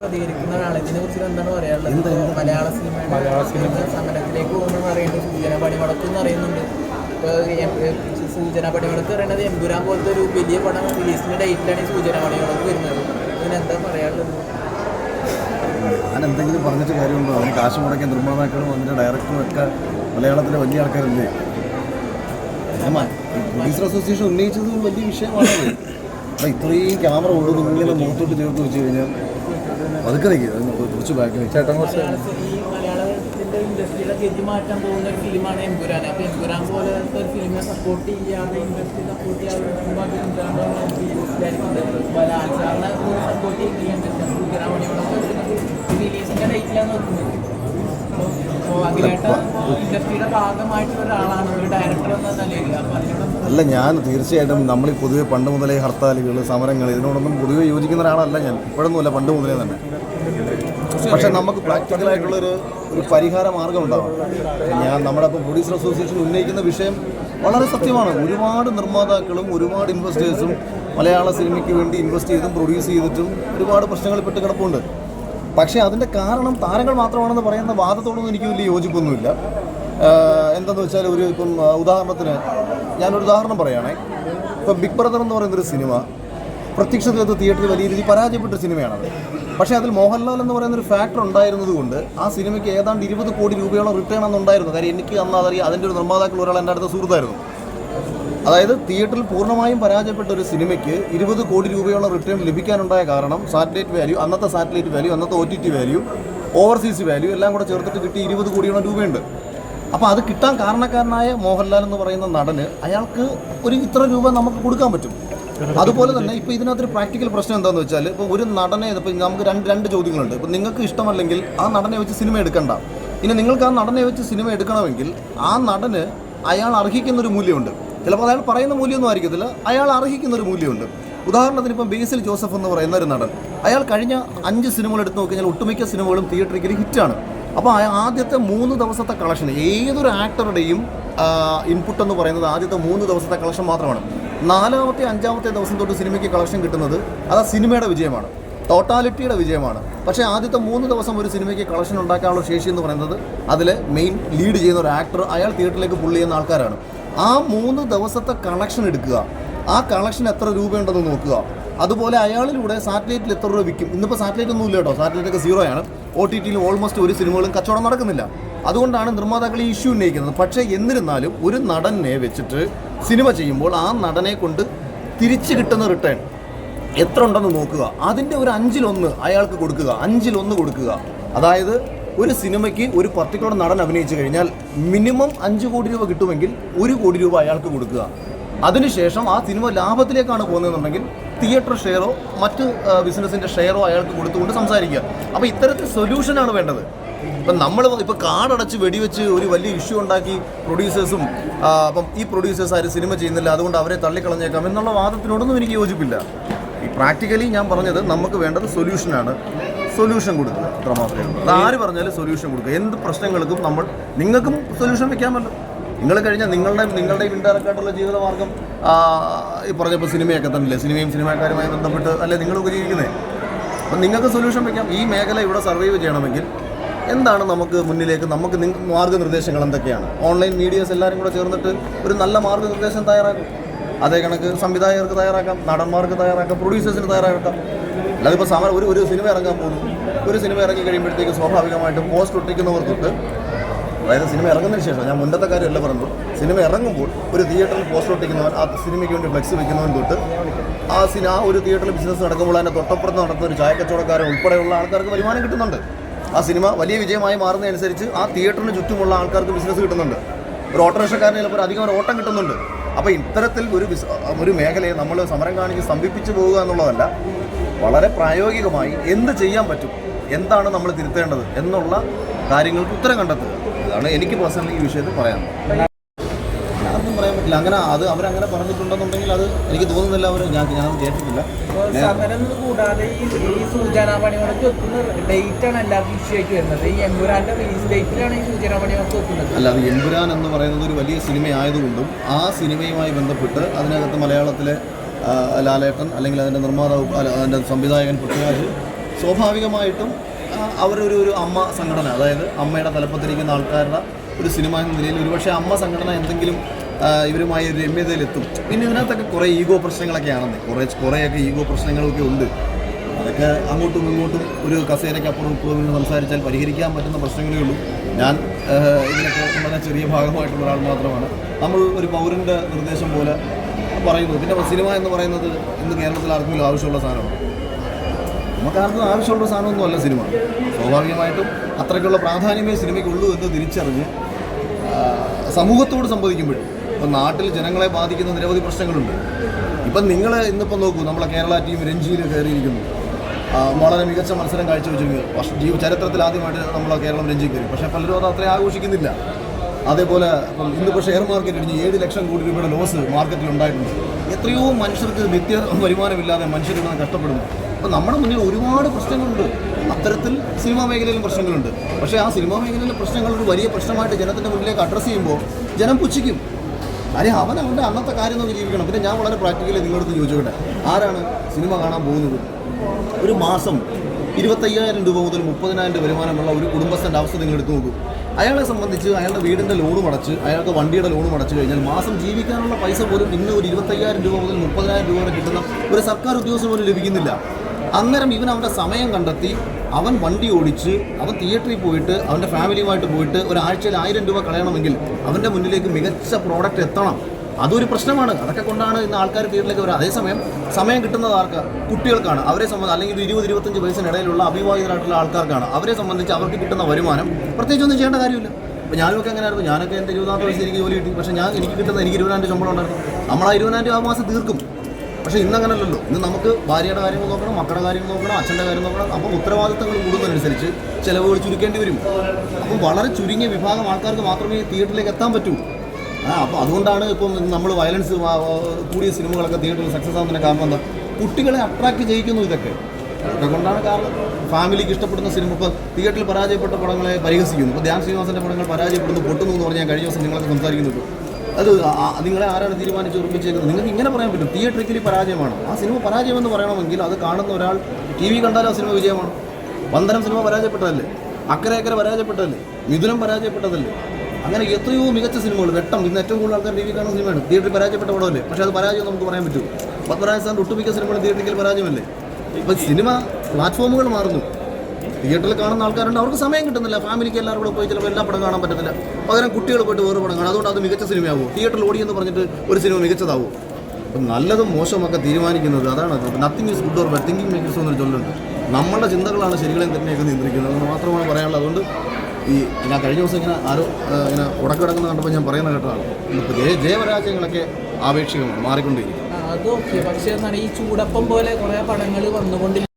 പ്രതികരിക്കുന്ന ഒരാളെ ഇതിനെ കുറിച്ച് എന്താണ് പറയാനുള്ളത് ഇപ്പോ മലയാള സിനിമ. സമരത്തിലേക്ക് സൂചന പണിമുടക്ക് എന്ന് അറിയുന്നുണ്ട് സൂചന പറയുന്നത് എമ്പുരാൻ പോലത്തെ ഒരു വലിയ പടം റിലീസിന്റെ ഡേറ്റിലാണ് ഈ സൂചന പണിമുടക്ക് വരുന്നത്. ഇതിനെന്താ പറയാനുള്ളത്? ഞാൻ എന്തെങ്കിലും പറഞ്ഞിട്ട് കാര്യമുണ്ടോ? അതിന് കാശ് മുടക്കിയ നിർമ്മാതാക്കളും അതിന്റെ ഡയറക്ടറും ഒക്കെ മലയാളത്തിലെ വലിയ ആൾക്കാരല്ലേ? പ്രൊഡ്യൂസർ അസോസിയേഷൻ ഉന്നയിച്ചത് വലിയ വിഷയമാണ് അപ്പം ഇത്രയും ക്യാമറ ഉള്ളത് ഇങ്ങനെ മുഖത്തോട്ട് ചേർത്ത് വെച്ച് കഴിഞ്ഞാൽ പതുക്കെ നിൽക്കുക കുറച്ച് ബാക്കി ചേട്ടൻ കുറച്ച് ഇൻഡസ്ട്രിയുടെ ഗതി മാറ്റാൻ പോകുന്ന ഒരു ഫിലിമാണ് എംപുരാൻ അപ്പൊ എംപുരാൻ പോലത്തെ ഒരു ഫിലിമിനെ സപ്പോർട്ട് ചെയ്യാതെ ഇൻഡസ്ട്രി സപ്പോർട്ട് ചെയ്യാതെ ബലാത്സാറിനെ സപ്പോർട്ട് പണിമുടക്ക് റിലീസിന്റെ ഡേറ്റിലാണ് നോക്കുന്നത്. അപ്പോൾ അഖിലേട്ട ഭാഗമായിട്ടുള്ള ഒരു ഡയറക്ടർ അല്ല ഞാൻ തീർച്ചയായിട്ടും നമ്മൾ പൊതുവെ പണ്ട് മുതലേ ഹർത്താലുകൾ സമരങ്ങൾ ഇതിനോടൊന്നും പൊതുവെ യോജിക്കുന്ന ഒരാളല്ല ഞാൻ. ഇപ്പോഴൊന്നുമല്ല പണ്ട് മുതലേ തന്നെ. പക്ഷെ നമുക്ക് പ്രാക്ടിക്കലായിട്ടുള്ളൊരു ഒരു പരിഹാര മാർഗം ഉണ്ടാവും ഞാൻ നമ്മുടെ ഇപ്പോൾ പ്രൊഡ്യൂസർ അസോസിയേഷൻ ഉന്നയിക്കുന്ന വിഷയം വളരെ സത്യമാണ്. ഒരുപാട് നിർമ്മാതാക്കളും ഒരുപാട് ഇൻവെസ്റ്റേഴ്സും മലയാള സിനിമയ്ക്ക് വേണ്ടി ഇൻവെസ്റ്റ് ചെയ്തും പ്രൊഡ്യൂസ് ചെയ്തിട്ടും ഒരുപാട് പ്രശ്നങ്ങൾ പെട്ട് കിടപ്പുണ്ട്. പക്ഷേ അതിന്റെ കാരണം താരങ്ങൾ മാത്രമാണെന്ന് പറയുന്ന വാദത്തോടൊന്നും എനിക്ക് വലിയ യോജിപ്പൊന്നുമില്ല. എന്തെന്ന് വെച്ചാൽ ഒരു ഇപ്പം ഉദാഹരണത്തിന് ഞാനൊരു ഉദാഹരണം പറയുകയാണേ. ഇപ്പം ബിഗ് ബ്രദർ എന്ന് പറയുന്നൊരു സിനിമ പ്രത്യക്ഷത്തിലെത്ത് തിയേറ്ററിൽ വലിയ രീതിയിൽ പരാജയപ്പെട്ട സിനിമയാണത്. പക്ഷേ അതിൽ മോഹൻലാൽ എന്ന് പറയുന്ന ഒരു ഫാക്ടർ ഉണ്ടായിരുന്നത് കൊണ്ട് ആ സിനിമയ്ക്ക് ഏതാണ്ട് ഇരുപത് കോടി രൂപയോളം റിട്ടേൺ അന്നുണ്ടായിരുന്നു കാര്യം എനിക്ക് അന്ന് അതറിയാം അതിന്റെ ഒരു നിർമ്മാതാക്കൾ ഒരാൾ എന്റെ അടുത്ത സുഹൃത്തായിരുന്നു. അതായത് തിയേറ്ററിൽ പൂർണമായും പരാജയപ്പെട്ട ഒരു സിനിമയ്ക്ക് ഇരുപത് കോടി രൂപയോളം റിട്ടേൺ ലഭിക്കാനുണ്ടായ കാരണം സാറ്റലൈറ്റ് വാല്യൂ അന്നത്തെ സാറ്റലൈറ്റ് വാല്യൂ അന്നത്തെ O T T value overseas value എല്ലാം കൂടെ ചേർത്തിട്ട് കിട്ടി ഇരുപത് കോടിയോളം രൂപയുണ്ട്. അപ്പോൾ അത് കിട്ടാൻ കാരണക്കാരനായ മോഹൻലാൽ എന്ന് പറയുന്ന നടന് അയാൾക്ക് ഒരു ഇത്ര രൂപ നമുക്ക് കൊടുക്കാൻ പറ്റും. അതുപോലെ തന്നെ ഇപ്പോൾ ഇതിനകത്തൊരു പ്രാക്ടിക്കൽ പ്രശ്നം എന്താണെന്ന് വെച്ചാൽ ഇപ്പോൾ ഒരു നടനെ ഇപ്പോൾ നമുക്ക് രണ്ട് രണ്ട് ചോദ്യങ്ങളുണ്ട്. ഇപ്പോൾ നിങ്ങൾക്ക് ഇഷ്ടമല്ലെങ്കിൽ ആ നടനെ വെച്ച് സിനിമ എടുക്കണ്ട. ഇനി നിങ്ങൾക്ക് ആ നടനെ വെച്ച് സിനിമ എടുക്കണമെങ്കിൽ ആ നടന് അയാൾ അർഹിക്കുന്നൊരു മൂല്യമുണ്ട്. ചിലപ്പോൾ അയാൾ പറയുന്ന മൂല്യമൊന്നും ആയിരിക്കത്തില്ല. അയാൾ അർഹിക്കുന്ന ഒരു മൂല്യമുണ്ട്. ഉദാഹരണത്തിന് ഇപ്പം ബേസിൽ ജോസഫ് എന്ന് പറയുന്ന ഒരു നടൻ. അയാൾ കഴിഞ്ഞ അഞ്ച് സിനിമകൾ എടുത്ത് നോക്കിക്കഴിഞ്ഞാൽ ഒട്ടുമിക്ക സിനിമകളും തിയേറ്ററിൽ ഹിറ്റാണ്. അപ്പോൾ ആദ്യത്തെ മൂന്ന് ദിവസത്തെ കളക്ഷൻ ഏതൊരു ആക്ടറുടെയും ഇൻപുട്ട് എന്ന് പറയുന്നത് ആദ്യത്തെ മൂന്ന് ദിവസത്തെ കളക്ഷൻ മാത്രമാണ്. നാലാമത്തെ അഞ്ചാമത്തെ ദിവസം തൊട്ട് സിനിമയ്ക്ക് കളക്ഷൻ കിട്ടുന്നത് അത് ആ സിനിമയുടെ വിജയമാണ്. ടോട്ടാലിറ്റിയുടെ വിജയമാണ്. പക്ഷേ ആദ്യത്തെ മൂന്ന് ദിവസം ഒരു സിനിമയ്ക്ക് കളക്ഷൻ ഉണ്ടാക്കാനുള്ള ശേഷി എന്ന് പറയുന്നത് അതിൽ മെയിൻ ലീഡ് ചെയ്യുന്ന ഒരു ആക്ടർ അയാൾ തിയേറ്ററിലേക്ക് പുള്ളി ചെയ്യുന്ന ആൾക്കാരാണ്. ആ മൂന്ന് ദിവസത്തെ കണക്ഷൻ എടുക്കുക. ആ കണക്ഷൻ എത്ര രൂപയുണ്ടെന്ന് നോക്കുക. അതുപോലെ അയാളിലൂടെ സാറ്റലൈറ്റിൽ എത്ര രൂപ വിൽക്കും. ഇന്നിപ്പോൾ സാറ്റലൈറ്റ് ഒന്നും ഇല്ല കേട്ടോ. സാറ്റലൈറ്റ് ഒക്കെ സീറോ ആണ്. ഒ ടി ടിയിൽ ഓൾമോസ്റ്റ് ഒരു സിനിമകളും കച്ചവടം നടക്കുന്നില്ല. അതുകൊണ്ടാണ് നിർമ്മാതാക്കൾ ഈ ഇഷ്യൂ ഉന്നയിക്കുന്നത്. പക്ഷേ എന്നിരുന്നാലും ഒരു നടനെ വെച്ചിട്ട് സിനിമ ചെയ്യുമ്പോൾ ആ നടനെ കൊണ്ട് തിരിച്ചു കിട്ടുന്ന റിട്ടേൺ എത്ര ഉണ്ടെന്ന് നോക്കുക. അതിന്റെ ഒരു അഞ്ചിലൊന്ന് അയാൾക്ക് കൊടുക്കുക. അഞ്ചിലൊന്ന് കൊടുക്കുക. അതായത് ഒരു സിനിമയ്ക്ക് ഒരു പർട്ടിക്കുലർ നടൻ അഭിനയിച്ചു കഴിഞ്ഞാൽ മിനിമം അഞ്ച് കോടി രൂപ കിട്ടുമെങ്കിൽ ഒരു കോടി രൂപ അയാൾക്ക് കൊടുക്കുക. അതിനുശേഷം ആ സിനിമ ലാഭത്തിലേക്കാണ് പോകുന്നതെന്നുണ്ടെങ്കിൽ തിയേറ്റർ ഷെയറോ മറ്റ് ബിസിനസിന്റെ ഷെയറോ അയാൾക്ക് കൊടുത്തുകൊണ്ട് സംസാരിക്കുക. അപ്പോൾ ഇത്തരത്തിൽ സൊല്യൂഷനാണ് വേണ്ടത്. ഇപ്പം നമ്മൾ ഇപ്പോൾ കാടടച്ച് വെടിവെച്ച് ഒരു വലിയ ഇഷ്യൂ ഉണ്ടാക്കി പ്രൊഡ്യൂസേഴ്സും അപ്പം ഈ പ്രൊഡ്യൂസേഴ്സ് ആരും സിനിമ ചെയ്യുന്നില്ല അതുകൊണ്ട് അവരെ തള്ളിക്കളഞ്ഞേക്കാം എന്നുള്ള വാദത്തിനോടൊന്നും എനിക്ക് യോജിപ്പില്ല. ഈ പ്രാക്ടിക്കലി ഞാൻ പറഞ്ഞത് നമുക്ക് വേണ്ടത് സൊല്യൂഷനാണ് സൊല്യൂഷൻ കൊടുക്കുക. അത് ആര് പറഞ്ഞാലും സൊല്യൂഷൻ കൊടുക്കുക. എന്ത് പ്രശ്നങ്ങൾക്കും നമ്മൾ നിങ്ങൾക്കും സൊല്യൂഷൻ വെക്കാമല്ലോ. നിങ്ങൾ കഴിഞ്ഞാൽ നിങ്ങളുടെ നിങ്ങളുടെ ഇൻഡയറക്റ്റായിട്ടുള്ള ജീവിതമാർഗം ഈ പറഞ്ഞപ്പോൾ സിനിമയൊക്കെ തന്നെയല്ലേ സിനിമയും സിനിമാക്കാരുമായി ബന്ധപ്പെട്ട് അല്ലേ നിങ്ങൾ ഉപജീവിക്കുന്നത് അപ്പം നിങ്ങൾക്ക് സൊല്യൂഷൻ വെക്കാം. ഈ മേഖല ഇവിടെ സർവൈവ് ചെയ്യണമെങ്കിൽ എന്താണ് നമുക്ക് മുന്നിലേക്ക് നമുക്ക് മാർഗനിർദ്ദേശങ്ങൾ എന്തൊക്കെയാണ്? ഓൺലൈൻ മീഡിയസ് എല്ലാവരും കൂടെ ചേർന്നിട്ട് ഒരു നല്ല മാർഗനിർദ്ദേശം തയ്യാറാക്കും. അതേ കണക്ക് സംവിധായകർക്ക് തയ്യാറാക്കാം നടന്മാർക്ക് തയ്യാറാക്കാം പ്രൊഡ്യൂസേഴ്സിന് തയ്യാറാക്കാം. അല്ലാതെ ഇപ്പോൾ സമരം ഒരു ഒരു സിനിമ ഇറങ്ങാൻ പോകുന്നു. ഒരു സിനിമ ഇറങ്ങി കഴിയുമ്പോഴത്തേക്ക് സ്വാഭാവികമായിട്ടും പോസ്റ്റ് ഒട്ടിക്കുന്നവർക്കുണ്ട്. അതായത് സിനിമ ഇറങ്ങുന്നതിന് ശേഷം ഞാൻ മുന്നത്തെ കാര്യമല്ല പറഞ്ഞു സിനിമ ഇറങ്ങുമ്പോൾ ഒരു തിയേറ്ററിൽ പോസ്റ്റർ ഒട്ടിക്കുന്നവൻ ആ സിനിമയ്ക്ക് വേണ്ടി ഫ്ലെക്സ് വെക്കുന്നവൻ തൊട്ട് ആ സിനിമ ആ ഒരു തിയേറ്ററിൽ ബിസിനസ് നടക്കുമ്പോൾ അതിന്റെ തൊട്ടപ്പുറത്ത് നടത്തുന്ന ഒരു ചായക്കച്ചവടക്കാരൻ ഉൾപ്പെടെയുള്ള ആൾക്കാർക്ക് വരുമാനം കിട്ടുന്നുണ്ട്. ആ സിനിമ വലിയ വിജയമായി മാറുന്നതനുസരിച്ച് ആ തിയേറ്ററിന് ചുറ്റുമുള്ള ആൾക്കാർക്ക് ബിസിനസ് കിട്ടുന്നുണ്ട്. ഒരു ഓട്ടോറിക്ഷക്കാരന് ചിലപ്പോൾ അധികം ഒരു ഓട്ടം കിട്ടുന്നുണ്ട്. അപ്പോൾ ഇത്തരത്തിൽ ഒരു ഒരു മേഖലയെ നമ്മൾ സമരം കാണിച്ച് സ്തംഭിപ്പിച്ചു പോവുക എന്നുള്ളതല്ല. വളരെ പ്രായോഗികമായി എന്ത് ചെയ്യാൻ പറ്റും എന്താണ് നമ്മൾ തിരുത്തേണ്ടത് എന്നുള്ള കാര്യങ്ങൾക്ക് ഉത്തരം കണ്ടെത്തുക. അതാണ് എനിക്ക് പേഴ്സണലി ഈ വിഷയത്തിൽ പറയാൻ ഞാനൊന്നും പറയാൻ പറ്റില്ല. അങ്ങനെ അത് അവരങ്ങനെ പറഞ്ഞിട്ടുണ്ടെന്നുണ്ടെങ്കിൽ അത് എനിക്ക് തോന്നുന്നില്ല അവർ ഞാൻ ഞാൻ കേട്ടിട്ടില്ല. സമരം കൂടാതെ ഈ ഈ പണിമുടക്ക് ഡേറ്റ് ആണ് ഇഷ്യൂ വരുന്നത്. ഈ എമ്പുരാന്റെ റിലീസ് ഡേറ്റിലാണ് ഈ സൂചന എത്തുന്നത് അല്ല അത് എമ്പുരാൻ എന്ന് പറയുന്നത് ഒരു വലിയ സിനിമ ആയതുകൊണ്ടും ആ സിനിമയുമായി ബന്ധപ്പെട്ട് അതിനകത്ത് മലയാളത്തിലെ ലാലേട്ടൻ അല്ലെങ്കിൽ അതിന്റെ നിർമ്മാതാവ് അതിന്റെ സംവിധായകൻ പൃഥ്വിരാജ് സ്വാഭാവികമായിട്ടും അവരൊരു ഒരു അമ്മ സംഘടന അതായത് അമ്മയുടെ തലപ്പത്തിരിക്കുന്ന ആൾക്കാരുടെ ഒരു സിനിമ എന്ന നിലയിൽ ഒരുപക്ഷെ അമ്മ സംഘടന എന്തെങ്കിലും ഇവരുമായി ഒരു രമ്യതയിലെത്തും. പിന്നെ ഇതിനകത്തൊക്കെ കുറേ ഈഗോ പ്രശ്നങ്ങളൊക്കെ ആണെന്നേ. കുറേ കുറേയൊക്കെ ഈഗോ പ്രശ്നങ്ങളൊക്കെ ഉണ്ട്. അതൊക്കെ അങ്ങോട്ടും ഇങ്ങോട്ടും ഒരു കസേരയ്ക്ക് അപ്പുറം ഇപ്പുറം സംസാരിച്ചാൽ പരിഹരിക്കാൻ പറ്റുന്ന പ്രശ്നങ്ങളേ ഉള്ളൂ. ഞാൻ ഇതിനൊക്കെ വളരെ ചെറിയ ഭാഗമായിട്ടുള്ള ഒരാൾ മാത്രമാണ്. നമ്മൾ ഒരു പൗരന്റെ നിർദ്ദേശം പോലെ പറയുന്നു പിന്നെ സിനിമ എന്ന് പറയുന്നത് ഇന്ന് കേരളത്തിൽ ആർക്കെങ്കിലും ആവശ്യമുള്ള സാധനമാണ്? നമുക്ക് ആർക്കും ആവശ്യമുള്ള സാധനമൊന്നുമല്ല സിനിമ. സ്വാഭാവികമായിട്ടും അത്രയ്ക്കുള്ള പ്രാധാന്യമേ സിനിമയ്ക്കുള്ളൂ എന്ന് തിരിച്ചറിഞ്ഞ് സമൂഹത്തോട് സംവദിക്കുമ്പോഴും. ഇപ്പം നാട്ടിൽ ജനങ്ങളെ ബാധിക്കുന്ന നിരവധി പ്രശ്നങ്ങളുണ്ട്. ഇപ്പം നിങ്ങൾ ഇന്നിപ്പം നോക്കൂ നമ്മളെ കേരള ടീം രഞ്ജിയിൽ കയറിയിരിക്കുന്നു. വളരെ മികച്ച മത്സരം കാഴ്ചവെച്ചിരിക്കുന്നു. ചരിത്രത്തിൽ ആദ്യമായിട്ട് നമ്മളെ കേരളം രഞ്ജി കയറി. പക്ഷേ പലരും അത് അത്രയും ആഘോഷിക്കുന്നില്ല. അതേപോലെ ഇന്ന് ഇന്നിപ്പോൾ ഷെയർ മാർക്കറ്റ് ഇടിഞ്ഞ് ഏഴ് ലക്ഷം കോടി രൂപയുടെ ലോസ് മാർക്കറ്റിൽ ഉണ്ടായിട്ടുണ്ട്. എത്രയോ മനുഷ്യർക്ക് നിത്യ വരുമാനമില്ലാതെ മനുഷ്യരിവിടെ കഷ്ടപ്പെടുന്നു. അപ്പോൾ നമ്മുടെ മുന്നിൽ ഒരുപാട് പ്രശ്നങ്ങളുണ്ട്. അത്തരത്തിൽ സിനിമാ മേഖലയിലും പ്രശ്നങ്ങളുണ്ട്. പക്ഷേ ആ സിനിമാ മേഖലയിലെ പ്രശ്നങ്ങൾ ഒരു വലിയ പ്രശ്നമായിട്ട് ജനത്തിന്റെ മുന്നിലേക്ക് അഡ്രസ്സ് ചെയ്യുമ്പോൾ ജനം പുച്ഛിക്കും. അല്ലെ അവൻ അവന്റെ അന്നത്തെ കാര്യം നോക്കി ജീവിക്കണം. പിന്നെ ഞാൻ വളരെ പ്രാക്ടിക്കലി നിങ്ങളടുത്ത് ചോദിച്ചോട്ടെ? ആരാണ് സിനിമ കാണാൻ പോകുന്നത്? ഒരു മാസം ഇരുപത്തയ്യായിരം രൂപ മുതൽ മുപ്പതിനായിരം രൂപ വരുമാനമുള്ള ഒരു കുടുംബസ്ഥന്റെ അവസ്ഥ നിങ്ങൾ എടുത്തു നോക്കൂ. അയാളെ സംബന്ധിച്ച് അയാളുടെ വീടിന്റെ ലോൺ അടച്ച് അയാൾക്ക് വണ്ടിയുടെ ലോൺ അടച്ചു കഴിഞ്ഞാൽ മാസം ജീവിക്കാനുള്ള പൈസ പോലും ഇന്ന് ഒരു ഇരുപത്തയ്യായിരം രൂപ മുതൽ മുപ്പതിനായിരം രൂപ വരെ കിട്ടുന്ന ഒരു സർക്കാർ ഉദ്യോഗസ്ഥന് പോലും ലഭിക്കുന്നില്ല. അന്നേരം ഇവൻ അവന്റെ സമയം കണ്ടെത്തി അവൻ വണ്ടി ഓടിച്ച് അവൻ തിയേറ്ററിൽ പോയിട്ട് അവന്റെ ഫാമിലിയുമായിട്ട് പോയിട്ട് ഒരാഴ്ചയിൽ ആയിരം രൂപ കളയണമെങ്കിൽ അവന്റെ മുന്നിലേക്ക് മികച്ച പ്രോഡക്റ്റ് എത്തണം. അതൊരു പ്രശ്നമാണ്. അതൊക്കെ കൊണ്ടാണ് ഇന്ന് ആൾക്കാർ ഫീൽഡിലേക്ക് വരുന്നത് അതേസമയം സമയം കിട്ടുന്നത് ആർക്ക്? കുട്ടികൾക്കാണ്. അവരെ സംബന്ധിച്ച് അല്ലെങ്കിൽ ഒരു ഇരുപത് ഇരുപത്തഞ്ച് വയസ്സിനിടയിലുള്ള അഭിവാഹിതരായിട്ടുള്ള ആൾക്കാർക്കാണ്. അവരെ സംബന്ധിച്ച് അവർക്ക് കിട്ടുന്ന വരുമാനം. പ്രത്യേകിച്ച് ഒന്നും ചെയ്യേണ്ട കാര്യമില്ല. അപ്പോൾ ഞാനൊക്കെ എങ്ങനെയായിരുന്നു ഞാനൊക്കെ എന്റെ ഇരുപതാമത്തെ വയസ്സിൽ എനിക്ക് ജോലി കിട്ടി. പക്ഷേ ഞാൻ എനിക്ക് കിട്ടുന്ന എനിക്ക് ഇരുപതിനായിരം രൂപ ശമ്പളം ഉണ്ടായിരുന്നു. നമ്മൾ ആ ഇരുപതിനായിരം രൂപ മാസം തീർക്കും. പക്ഷേ ഇന്ന് അങ്ങനല്ലല്ലോ. ഇന്ന് നമുക്ക് ഭാര്യയുടെ കാര്യങ്ങൾ നോക്കണം മക്കളുടെ കാര്യങ്ങൾ നോക്കണം അച്ഛന്റെ കാര്യം നോക്കണം. അപ്പം ഉത്തരവാദിത്തങ്ങൾ കൂടുന്നതനുസരിച്ച് ചിലവുകൾ ചുരുക്കേണ്ടി വരും. അപ്പം വളരെ ചുരുങ്ങിയ വിഭാഗം ആൾക്കാർക്ക് മാത്രമേ തിയേറ്ററിലേക്ക് എത്താൻ പറ്റൂ. ആ അപ്പോൾ അതുകൊണ്ടാണ് ഇപ്പം നമ്മൾ വയലൻസ് കൂടിയ സിനിമകളൊക്കെ തിയേറ്ററിൽ സക്സസ് ആവുന്നതിന് കാരണം എന്താ? കുട്ടികളെ അട്രാക്ട് ചെയ്യിക്കുന്നു ഇതൊക്കെ. അതൊക്കെ കൊണ്ടാണ് കാരണം ഫാമിലിക്ക് ഇഷ്ടപ്പെടുന്ന സിനിമ. ഇപ്പോൾ തിയേറ്ററിൽ പരാജയപ്പെട്ട പടങ്ങളെ പരിഹസിക്കുന്നു. ഇപ്പോൾ ധ്യാൻ ശ്രീനിവാസന്റെ പടങ്ങൾ പരാജയപ്പെടുന്നു പൊട്ടുന്നു എന്ന് പറഞ്ഞാൽ കഴിഞ്ഞ ദിവസം നിങ്ങളൊക്കെ സംസാരിക്കുന്നുണ്ട്. അത് നിങ്ങളെ ആരാണ് തീരുമാനിച്ച് ഉറപ്പിച്ചേക്കുന്നത്? നിങ്ങൾക്ക് ഇങ്ങനെ പറയാൻ പറ്റും. തിയേറ്ററിക്കലി പരാജയമാണ്. ആ സിനിമ പരാജയമെന്ന് പറയണമെങ്കിൽ അത് കാണുന്ന ഒരാൾ ടി വി കണ്ടാലും ആ സിനിമ വിജയമാണ്. വന്ദനം സിനിമ പരാജയപ്പെട്ടതല്ലേ? അക്കരെ അക്കരെ പരാജയപ്പെട്ടതല്ലേ? മിഥുനം പരാജയപ്പെട്ടതല്ലേ? അങ്ങനെ എത്രയോ മികച്ച സിനിമകൾ വെട്ടം. ഇന്ന് ഏറ്റവും കൂടുതൽ ആൾക്കാർ ടി വി കാണുന്ന സിനിമയാണ്. തിയേറ്ററിൽ പരാജയപ്പെട്ട പടമല്ലേ? പക്ഷേ അത് പരാജയം നമുക്ക് പറയാൻ പറ്റും. പത്മരാജ സാറിന്റെ ഒട്ടുമിക്ക സിനിമകളും തിയേറ്ററിൽ പരാജയമല്ലേ? ഇപ്പം സിനിമ പ്ലാറ്റ്ഫോമുകൾ മാറുന്നു. തിയേറ്ററിൽ കാണുന്ന ആൾക്കാരുണ്ട്. അവർക്ക് സമയം കിട്ടുന്നില്ല. ഫാമിലിക്ക് എല്ലാവരും കൂടെ പോയി ചിലപ്പോൾ എല്ലാ പടം കാണാൻ പറ്റത്തില്ല. പകരം കുട്ടികൾ പോയിട്ട് വേറെ പടം കാണാം. അതുകൊണ്ട് അത് മികച്ച സിനിമയാവും തിയേറ്ററിൽ ഓടി എന്ന് പറഞ്ഞിട്ട് ഒരു സിനിമ മികച്ചതാവും അപ്പം നല്ലതും മോശമൊക്കെ തീരുമാനിക്കുന്നത് അതാണ്. Nothing is good or bad thinking makers എന്നൊരു ചൊല്ലുണ്ട്. നമ്മളുടെ ചിന്തകളാണ് ശരികളെയും തന്നെയൊക്കെ നിയന്ത്രിക്കുന്നത് എന്ന് മാത്രമാണ് പറയാനുള്ളത്. അതുകൊണ്ട് ഈ ഞാൻ കഴിഞ്ഞ ദിവസം ഇങ്ങനെ ആരോ ഇങ്ങനെ ഇങ്ങനെ ഉടക്കിടക്കുന്ന കണ്ടപ്പോൾ ഞാൻ പറയുന്ന കേട്ടതാണ്. ഇപ്പോൾ ജയ ജയപരാജയങ്ങളൊക്കെ ആപേക്ഷികമാണ് മാറിക്കൊണ്ടിരിക്കും അത് ഓക്കെ പക്ഷേ എന്താണ് ഈ ചൂടപ്പം പോലെ കുറേ പടങ്ങൾ വന്നുകൊണ്ടിരിക്കും